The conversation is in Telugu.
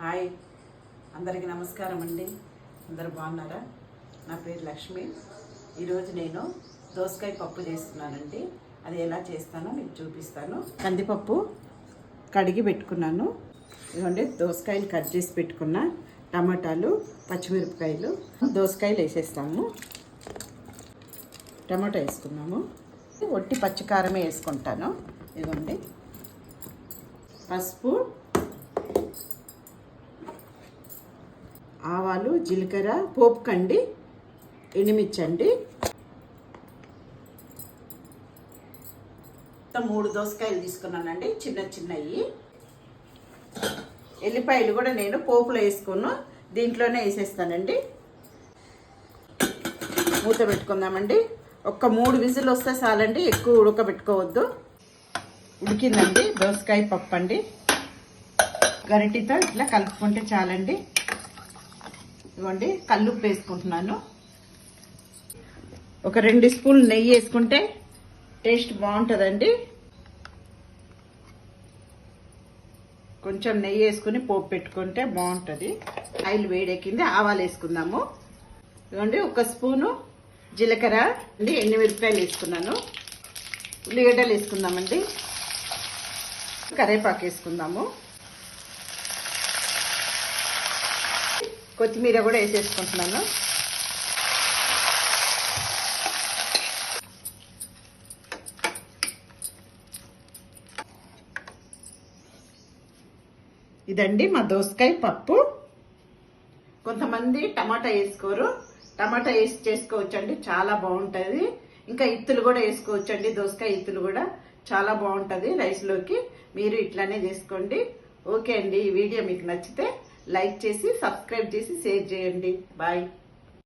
హాయ్. అందరికీ నమస్కారం అండి. అందరు బాగున్నారా? నా పేరు లక్ష్మి. ఈరోజు నేను దోసకాయ పప్పు చేస్తున్నానండి. అది ఎలా చేస్తానో మీకు చూపిస్తాను. కందిపప్పు కడిగి పెట్టుకున్నాను. ఇదిగోండి దోసకాయలు కట్ చేసి పెట్టుకున్న టమాటాలు పచ్చిమిరపకాయలు దోసకాయలు వేసేస్తాము. టమాటా వేసుకున్నాము. ఒట్టి పచ్చికారమే వేసుకుంటాను. ఇదిగోండి పసుపు ఆవాలు జీలకర్ర పోపు కండి ఎండుమిర్చండి. మూడు దోసకాయలు తీసుకున్నానండి చిన్న చిన్నవి ఎల్లిపాయలు కూడా నేను పోపులో వేసుకున్నాను దీంట్లోనే వేసేస్తానండి. మూత పెట్టుకుందామండి. ఒక్క మూడు విజిల్ వస్తే చాలండి ఎక్కువ ఉడకబెట్టుకోవద్దు. ఉడికిందండి దోసకాయ పప్పు అండి గరిటితో ఇట్లా కలుపుకుంటే చాలండి. ఇవ్వండి కల్లుప్పు వేసుకుంటున్నాను. ఒక రెండు స్పూన్ నెయ్యి వేసుకుంటే టేస్ట్ బాగుంటుందండి. కొంచెం నెయ్యి వేసుకుని పోపు పెట్టుకుంటే బాగుంటుంది. ఆయిల్ వేడెక్కింది ఆవాలు వేసుకుందాము. ఇవ్వండి ఒక స్పూను జీలకర్ర అండి మిరపకాయలు వేసుకున్నాను. ఉల్లిగడ్డలు వేసుకుందామండి. కరేపాకు వేసుకుందాము. కొత్తిమీర కూడా వేసేసుకుంటున్నాను. ఇదండి మా దోసకాయ పప్పు. కొంతమంది టమాటా వేసుకోరు. టమాటా వేసి చేసుకోవచ్చండి చాలా బాగుంటుంది. ఇంకా ఇత్తులు కూడా వేసుకోవచ్చండి దోసకాయ ఇత్తులు కూడా చాలా బాగుంటుంది రైస్లోకి. మీరు ఇట్లానే చేసుకోండి. ఓకే అండి ఈ వీడియో మీకు నచ్చితే లైక్ చేసి సబ్స్క్రైబ్ చేసి షేర్ చేయండి. బాయ్.